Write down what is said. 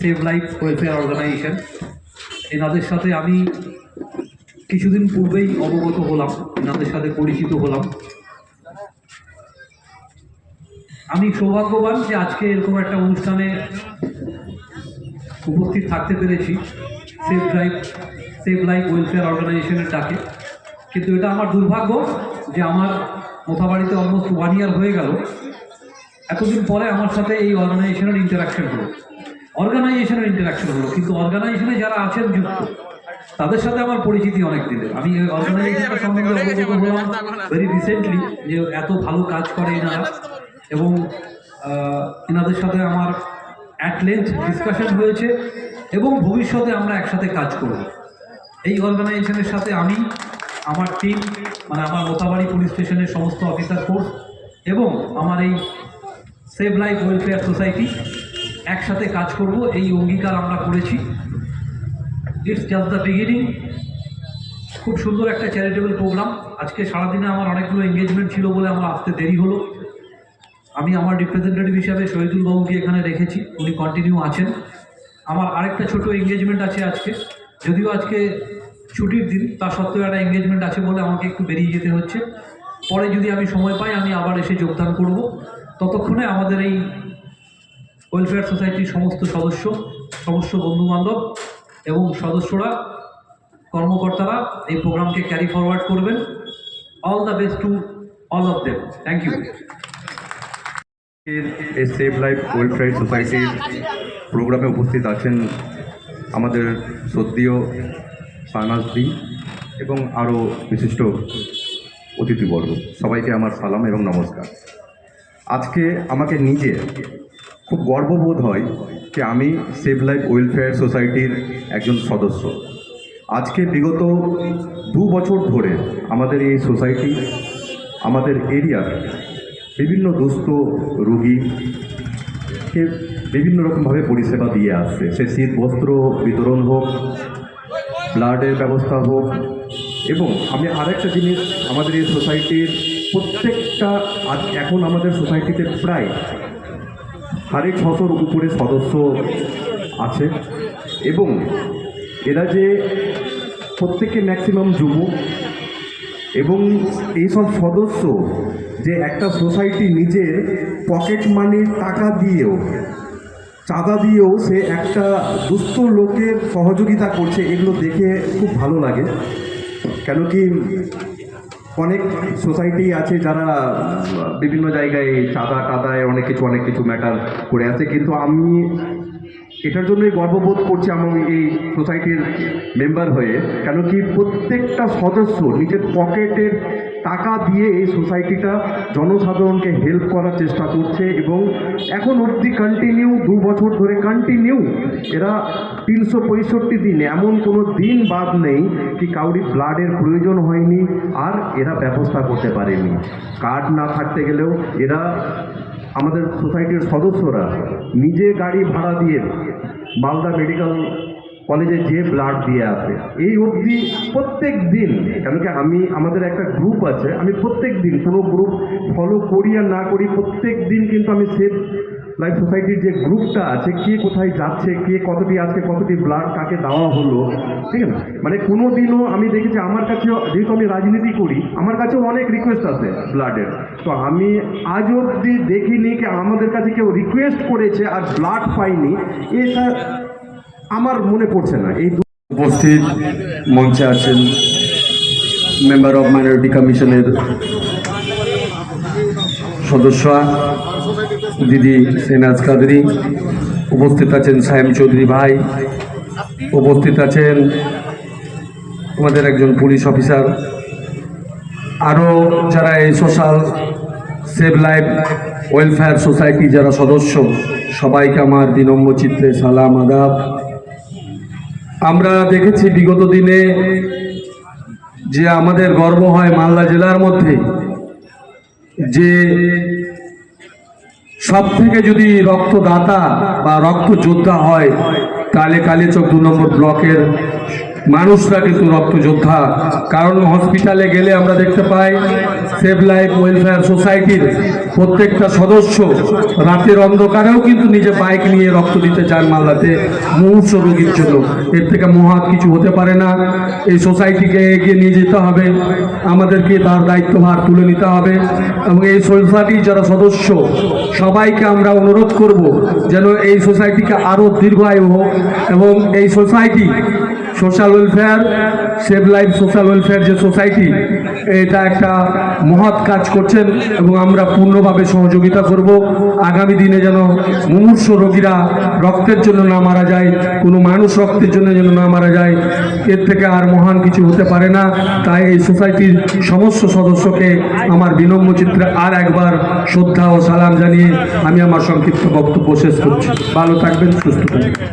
Save life welfare organisation এনাদের সাথে আমি কিছুদিন পূর্বেই অবগত হলাম, এনাদের সাথে পরিচিত হলাম। আমি সৌভাগ্যবান যে আজকে এরকম একটা অনুষ্ঠানে উপস্থিত থাকতে পেরেছি save life save life welfare অর্গানাইজেশনের ডাকে। কিন্তু এটা আমার দুর্ভাগ্য যে আমার মোথাবাড়িতে অলমোস্ট ওয়ান ইয়ার হয়ে গেল। এতদিন পরে আমার সাথে এই অর্গানাইজেশনের ইন্টারাকশন হলো। অর্গানাইজেশনের ইন্টারাকশন হলো, কিন্তু অর্গানাইজেশনে যারা আছেন যুক্ত, তাদের সাথে আমার পরিচিতি অনেক দিনের। আমি ভেরি রিসেন্টলি যে এত ভালো কাজ করে এনারা এবং এনাদের সাথে আমার অ্যাট লেন্থ ডিসকাশন হয়েছে এবং ভবিষ্যতে আমরা একসাথে কাজ করব। এই অর্গানাইজেশনের সাথে আমি, আমার টিম মানে আমার মোতাবাড়ি পুলিশ স্টেশনের সমস্ত অফিসার ফোর্স এবং আমার এই সেভ লাইফ ওয়েলফেয়ার সোসাইটি একসাথে কাজ করব। এই অঙ্গীকার আমরা করেছি। ইটস জাস্ট দ্য বিগিনিং খুব সুন্দর একটা চ্যারিটেবল প্রোগ্রাম আজকে সারাদিনে আমার অনেকগুলো এঙ্গেজমেন্ট ছিল বলে আমার আসতে দেরি হলো। আমি আমার রিপ্রেজেন্টেটিভ হিসাবে শহীদুল বাবুকে এখানে রেখেছি। উনি কন্টিনিউ আছেন। আমার আরেকটা ছোট এঙ্গেজমেন্ট আছে আজকে। যদিও আজকে ছুটির দিন, তা সত্ত্বেও একটা এঙ্গেজমেন্ট আছে বলে আমাকে একটু বেরিয়ে যেতে হচ্ছে। পরে যদি আমি সময় পাই, আমি আবার এসে যোগদান করব। ততক্ষণে আমাদের এই ওয়েলফেয়ার সোসাইটির সমস্ত সদস্য, সমস্ত বন্ধুবান্ধব এবং সদস্যরা, কর্মকর্তারা এই প্রোগ্রামকে ক্যারি ফরওয়ার্ড করবেন। All the best to all of them thank you save life welfare সোসাইটির প্রোগ্রামে উপস্থিত আছেন আমাদের সদ্যীয় সানাসদি এবং আরও বিশিষ্ট অতিথিবর্গ। সবাইকে আমার সালাম এবং নমস্কার। আজকে আমাকে নিজে খুব গর্ববোধ হয় যে আমি সেভ লাইফ ওয়েলফেয়ার সোসাইটির একজন সদস্য। আজকে বিগত দু বছর ধরে আমাদের এই সোসাইটি আমাদের এরিয়ার বিভিন্ন দুস্থ রোগীকে বিভিন্ন রকমভাবে পরিষেবা দিয়ে আসছে। সে শীত, বস্ত্র বিতরণ হোক ব্লাডের ব্যবস্থা হোক এবং আমি আরেকটা জিনিস আমাদের এই সোসাইটির প্রত্যেকটা আজ এখন আমাদের সোসাইটিতে প্রায় সাড়ে ছশোর উপরে সদস্য আছে এবং এরা যে প্রত্যেকে ম্যাক্সিমাম যুবক এবং এইসব সদস্য যে একটা সোসাইটি নিজের পকেট মানির টাকা দিয়েও, চাঁদা দিয়েও সে একটা দুস্থ লোকের সহযোগিতা করছে, এগুলো দেখে খুব ভালো লাগে। কেন কি অনেক সোসাইটি আছে যারা বিভিন্ন জায়গায় চাঁদা টাদায় অনেক কিছু অনেক কিছু ম্যাটার করে আছে। কিন্তু আমি এটার জন্যই গর্ববোধ করছি আমি এই সোসাইটির মেম্বার হয়ে কেন কি প্রত্যেকটা সদস্য নিজের পকেটের টাকা দিয়ে এই সোসাইটিটা জনসাধারণকে হেল্প করার চেষ্টা করছে এবং এখন অবধি কন্টিনিউ দু বছর ধরে কন্টিনিউ এরা তিনশো পঁয়ষট্টি দিন এমন কোনো দিন বাদ নেই কি কাউরি ব্লাডের প্রয়োজন হয়নি আর এরা ব্যবস্থা করতে পারেনি। কার্ড না থাকতে গেলেও এরা আমাদের সোসাইটির সদস্যরা নিজে গাড়ি ভাড়া দিয়ে মালদা মেডিকেল কলেজে যে ব্লাড দিয়ে আসে। এই অবধি প্রত্যেক দিন কেন কি আমি, আমাদের একটা গ্রুপ আছে, আমি প্রত্যেক দিন কোনো গ্রুপ ফলো করি আর না করি, প্রত্যেক দিন কিন্তু আমি সেভ লাইফ সোসাইটির যে গ্রুপটা আছে, কে কোথায় যাচ্ছে, কে কতটি আজকে, কতটি ব্লাড কাকে দেওয়া হলো, ঠিক আছে? মানে কোনো দিনও আমি দেখেছি, আমার কাছেও, যেহেতু আমি রাজনীতি করি, আমার কাছেও অনেক রিকোয়েস্ট আছে ব্লাডের তো আমি আজ অবধি দেখিনি কি আমাদের কাছে কেউ রিকোয়েস্ট করেছে আর ব্লাড পাইনি। এটা আমার মনে পড়ছে না। এই উপস্থিত মঞ্চে আছেন মেম্বার অফ মাইনরিটি কমিশনের সদস্য দিদি সেনাজ কাদরি উপস্থিত আছেন সায়েম চৌধুরী ভাই। উপস্থিত আছেন আমাদের একজন পুলিশ অফিসার। আরও যারা এই social save life welfare society যারা সদস্য, সবাইকে আমার বিনম্র চিত্রে সালাম, আদাব। আমরা দেখেছি বিগত দিনে যে আমাদের গর্ব হয় মালদা জেলার মধ্যে যে সব থেকে যদি রক্তদাতা বা রক্ত যোদ্ধা হয় তাহলে কালীচক দু নম্বর ব্লকের মানুষরা কিন্তু রক্তযোদ্ধা। কারণ হসপিটালে গেলে আমরা দেখতে পাই সেভ লাইফ ওয়েলফেয়ার সোসাইটির প্রত্যেকটা সদস্য রাতের অন্ধকারেও কিন্তু নিজে বাইক নিয়ে রক্ত দিতে চান মালদাতে। মুহূর্ত রোগীর জন্য। এর থেকে মহৎ কিছু হতে পারে না। এই সোসাইটিকে এগিয়ে নিয়ে যেতে হবে। আমাদেরকে তার দায়িত্বভার তুলে নিতে হবে। এবং এই সোসাইটির যারা সদস্য, সবাইকে আমরা অনুরোধ করব যেন এই সোসাইটিকে আরও দীর্ঘায়ু হোক। এবং এই society social welfare, save life social welfare যে সোসাইটি, এটা একটা মহৎ কাজ করছেন এবং আমরা পূর্ণভাবে সহযোগিতা করব। আগামী দিনে যেন মুমূর্ষ রোগীরা রক্তের জন্য না মারা যায়, কোনো মানুষ রক্তের জন্য যেন না মারা যায়, এর থেকে আর মহান কিছু হতে পারে না। তাই এই সোসাইটির সমস্ত সদস্যকে আমার বিনম্র চিত্রে আর একবার শ্রদ্ধা ও সালাম জানিয়ে আমি আমার সংক্ষিপ্ত বক্তব্য শেষ করছি। ভালো থাকবেন, সুস্থ থাকবেন।